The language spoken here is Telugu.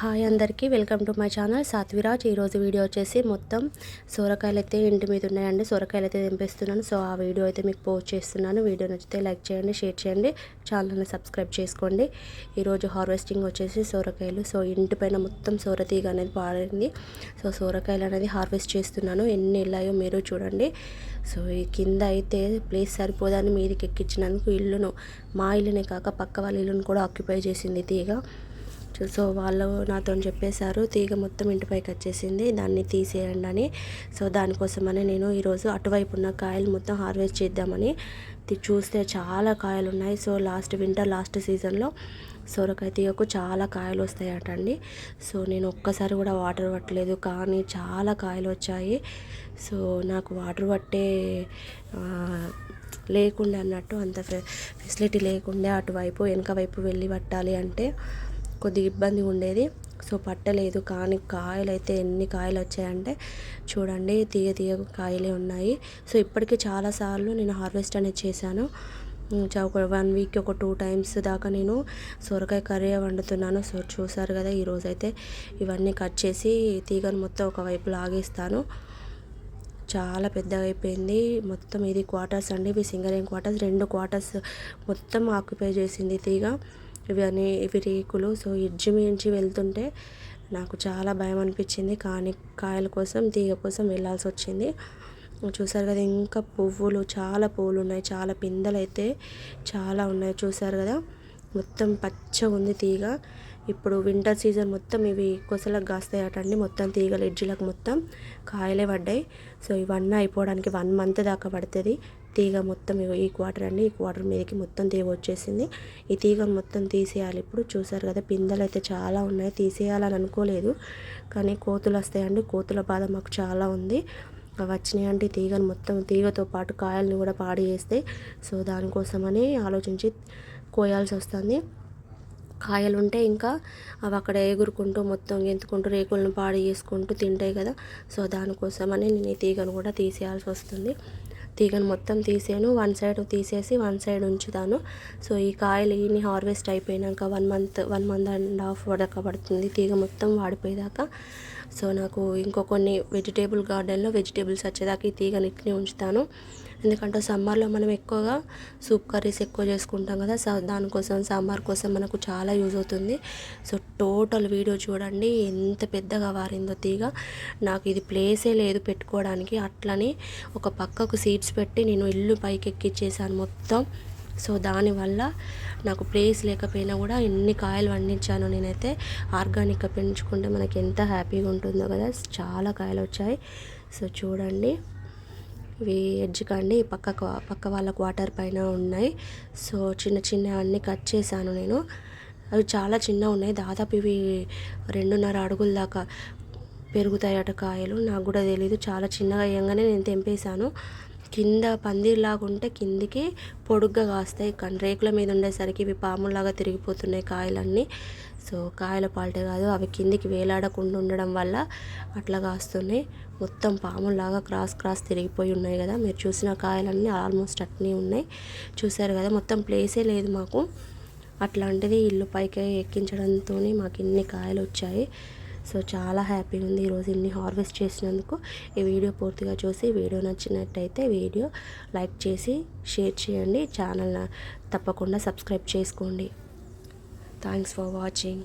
హాయ్ అందరికీ welcome to my channel Satviraj. ఈరోజు వీడియో వచ్చేసి మొత్తం సొరకాయలు అయితే ఇంటి మీద ఉన్నాయండి. సొరకాయలు అయితే తెంపిస్తున్నాను. సో ఆ వీడియో అయితే మీకు పోస్ట్ చేస్తున్నాను. వీడియో నచ్చితే లైక్ చేయండి షేర్ చేయండి ఛానల్ని సబ్స్క్రైబ్ చేసుకోండి. ఈరోజు హార్వెస్టింగ్ వచ్చేసి సొరకాయలు. సో ఇంటి పైన మొత్తం సొరతీగ అనేది పాడింది. సో సొరకాయలు అనేది హార్వెస్ట్ చేస్తున్నాను. ఎన్ని ఇళ్ళాయో మీరు చూడండి. సో ఈ కింద అయితే ప్లేస్ సరిపోదని మీదకి ఎక్కించినందుకు ఇల్లును మా ఇల్లునే కాక పక్క వాళ్ళ ఇల్లును కూడా ఆక్యుపై చేసింది తీగ. సో వాళ్ళు నాతో చెప్పేశారు. తీగ మొత్తం ఇంటిపైకి వచ్చేసింది. దాన్ని తీసేయండి అని. సో దానికోసమని నేను ఈరోజు అటువైపు ఉన్న కాయలు మొత్తం హార్వెస్ట్ చేద్దామని చూస్తే చాలా కాయలు ఉన్నాయి సో లాస్ట్ వింటర్ లాస్ట్ సీజన్లో సొరకాయ తీగకు చాలా కాయలు వస్తాయట అండి సో నేను ఒక్కసారి కూడా వాటర్ పట్టలేదు. కానీ చాలా కాయలు వచ్చాయి. సో నాకు వాటర్ పట్టే లేకుండే అన్నట్టు అంత ఫెసిలిటీ లేకుండే అటువైపు వెనక వైపు వెళ్ళి పట్టాలి అంటే కొద్దిగా ఇబ్బంది ఉండేది. సో పట్టలేదు. కానీ కాయలు అయితే ఎన్ని కాయలు వచ్చాయంటే చూడండి తీయ తీయ కాయలే ఉన్నాయి. సో ఇప్పటికీ చాలాసార్లు నేను హార్వెస్ట్ అనేది చేశాను. ఒక వన్ వీక్ ఒక టూ టైమ్స్ దాకా నేను సొరకాయ కర్రీ వండుతున్నాను. సో చూసారు కదా ఈరోజైతే ఇవన్నీ కట్ చేసి తీగను మొత్తం ఒకవైపు లాగేస్తాను. చాలా పెద్దగా అయిపోయింది. మొత్తం ఇది క్వార్టర్స్ అండి. ఇవి సింగరేం క్వార్టర్స్. రెండు క్వార్టర్స్ మొత్తం ఆక్యుపై చేసింది తీగ. ఇవి అని ఇవి రేకులు. సో ఎడ్జ్ మించి వెళ్తుంటే నాకు చాలా భయం అనిపించింది. కానీ కాయల కోసం తీగ కోసం వెళ్ళాల్సి వచ్చింది. చూసారు కదా ఇంకా పువ్వులు చాలా పువ్వులు ఉన్నాయి. చాలా పిందెలు అయితే చాలా ఉన్నాయి. చూసారు కదా మొత్తం పచ్చగా ఉంది తీగ. ఇప్పుడు వింటర్ సీజన్ మొత్తం ఇవి కొసలకు కాస్తాయి అటండి మొత్తం తీగలు ఎడ్జ్లకు మొత్తం కాయలే పడ్డాయి. సో ఇవన్నీ అయిపోవడానికి వన్ మంత్ దాకా పడుతుంది. తీగ మొత్తం ఈ క్వార్టర్ అండి. ఈ క్వార్టర్ మీదకి మొత్తం తీగ వచ్చేసింది. ఈ తీగ మొత్తం తీసేయాలి. ఇప్పుడు చూసారు కదా పిందెలు అయితే చాలా ఉన్నాయి. తీసేయాలని అనుకోలేదు. కానీ కోతులు వస్తాయండి. కోతుల బాధ మాకు చాలా ఉంది. అవి వచ్చినాయి అంటే తీగను మొత్తం తీగతో పాటు కాయల్ని కూడా పాడి చేస్తే సో దానికోసమని ఆలోచించి కోయాల్సి వస్తుంది. కాయలు ఉంటే ఇంకా అవి అక్కడ ఎగురుకుంటూ మొత్తం గెంతుకుంటూ రేకులను పాడి చేసుకుంటూ తింటాయి కదా. సో దానికోసమని నేను ఈ తీగను కూడా తీసేయాల్సి వస్తుంది. తీగను మొత్తం తీసాను. వన్ సైడ్ తీసేసి వన్ సైడ్ ఉంచుతాను. సో ఈ కాయలు ఈని హార్వెస్ట్ అయిపోయినాక one month one month and half వడక పడుతుంది తీగ మొత్తం వాడిపోయేదాకా. సో నాకు ఇంకో కొన్ని వెజిటేబుల్ గార్డెన్లో వెజిటేబుల్స్ వచ్చేదాకా ఈ తీగనిటిని ఉంచుతాను. ఎందుకంటే సమ్మర్లో మనం ఎక్కువగా సూప్ కర్రీస్ ఎక్కువ చేసుకుంటాం కదా సో దానికోసం సాంబార్ కోసం మనకు చాలా యూజ్ అవుతుంది. సో టోటల్ వీడియో చూడండి ఎంత పెద్దగా వారిందో తీగ. నాకు ఇది ప్లేసే లేదు పెట్టుకోవడానికి. అట్లని ఒక పక్కకు సీట్స్ పెట్టి నేను ఇల్లు పైకి ఎక్కిచ్చేసాను మొత్తం. సో దానివల్ల నాకు ప్లేస్ లేకపోయినా కూడా ఎన్ని కాయలు పండించాను నేనైతే ఆర్గానిక్గా పెంచుకుంటే మనకి ఎంత హ్యాపీగా ఉంటుందో కదా చాలా కాయలు వచ్చాయి. సో చూడండి ఇవి ఎడ్జ్ కండి పక్క పక్క వాళ్ళ క్వార్టర్ పైన ఉన్నాయి. సో చిన్న చిన్న అన్నీ కట్ చేశాను నేను. అవి చాలా చిన్న ఉన్నాయి దాదాపు ఇవి రెండున్నర అడుగుల దాకా పెరుగుతాయట కాయలు. నాకు కూడా తెలీదు చాలా చిన్నగా అయ్యంగానే నేను తెంపేశాను. కింద పందిర్లాగా ఉంటే కిందికి పొడుగ్గా కాస్తాయి. కానీ రేకుల మీద ఉండేసరికి ఇవి పాములాగా తిరిగిపోతున్నాయి కాయలన్నీ. సో కాయల పాల్టే కాదు అవి కిందికి వేలాడకుండా ఉండడం వల్ల అట్లా కాస్తున్నాయి. మొత్తం పాములాగా క్రాస్ క్రాస్ తిరిగిపోయి ఉన్నాయి కదా. మీరు చూసిన కాయలన్నీ ఆల్మోస్ట్ అట్నే ఉన్నాయి. చూసారు కదా మొత్తం ప్లేసే లేదు మాకు. అట్లాంటిది ఇల్లు పైకి ఎక్కించడంతో మాకు ఇన్ని కాయలు వచ్చాయి సో చాలా హ్యాపీగా ఉంది ఈరోజు ఇన్ని హార్వెస్ట్ చేసినందుకు. ఈ వీడియో పూర్తిగా చూసి వీడియో నచ్చినట్టయితే వీడియో లైక్ చేసి షేర్ చేయండి. ఛానల్ తప్పకుండా సబ్స్క్రైబ్ చేసుకోండి. Thanks for watching.